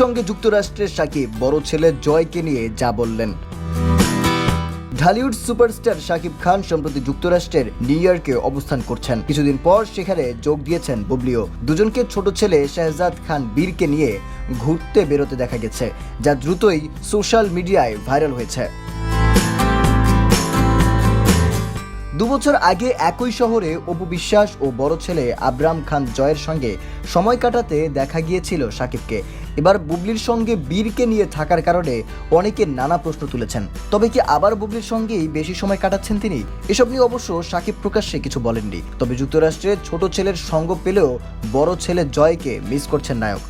সঙ্গে যুক্তরাষ্ট্রের সাকিব, বড় ছেলে জয়কে নিয়ে যা বললেন। ঢালিউড সুপারস্টার শাকিব খান সম্প্রতি যুক্তরাষ্ট্রের নিউ ইয়র্কে অবস্থান করছেন। কিছুদিন পর সেখানে যোগ দিয়েছেন বুবলিও। দুজনকে ছোট ছেলে শাহজাদ খান বীরকে নিয়ে ঘুরতে বেরোতে দেখা গেছে, যা দ্রুতই সোশ্যাল মিডিয়ায় ভাইরাল হয়েছে। দুবছর আগে একই শহরে অপু বিশ্বাস ও বড় ছেলে আবরাম খান জয়ের সঙ্গে সময় কাটাতে দেখা গিয়েছিল সাকিবকে। এবার বুবলির সঙ্গে বীরকে নিয়ে থাকার কারণে অনেকে নানা প্রশ্ন তুলেছেন। তবে কি আবার বুবলির সঙ্গেই বেশি সময় কাটাচ্ছেন তিনি? এসব নিয়ে অবশ্য সাকিব প্রকাশ্যে কিছু বলেননি। তবে যুক্তরাষ্ট্রে ছোট ছেলের সঙ্গ পেলেও বড় ছেলে জয়কে মিস করছেন নায়ক।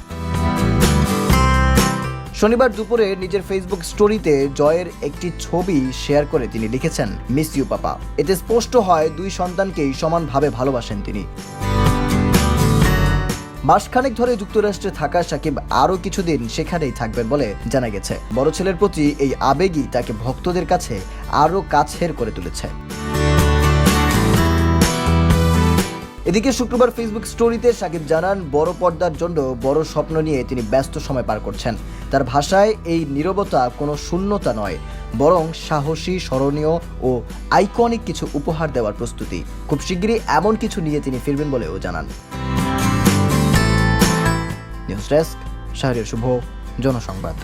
শনিবার দুপুরে নিজের ফেসবুক স্টোরিতে জয়ের একটি ছবি শেয়ার করে তিনি লিখেছেন মিস ইউ পাপা। এতে স্পষ্ট হয়, দুই সন্তানকেই সমানভাবে ভালোবাসেন তিনি। মাসখানেক ধরে যুক্তরাষ্ট্রে থাকা সাকিব আরও কিছুদিন সেখানেই থাকবেন বলে জানা গেছে। বড় ছেলের প্রতি এই আবেগই তাকে ভক্তদের কাছে আরও কাছের করে তুলেছে। এদিকে শুক্রবার ফেসবুক স্টোরিতে সাকিব জানান, বড় পর্দার জন্য বড় স্বপ্ন নিয়ে তিনি ব্যস্ত সময় পার করছেন। তার ভাষায়, এই নীরবতা কোনো শূন্যতা নয়, বরং সাহসী, স্মরণীয় ও আইকনিক কিছু উপহার দেওয়ার প্রস্তুতি। খুব শিগগিরই এমন কিছু নিয়ে তিনি ফিরবেন বলেও জানান। নিউজ ডেস্ক শুভ জনসংবাদ।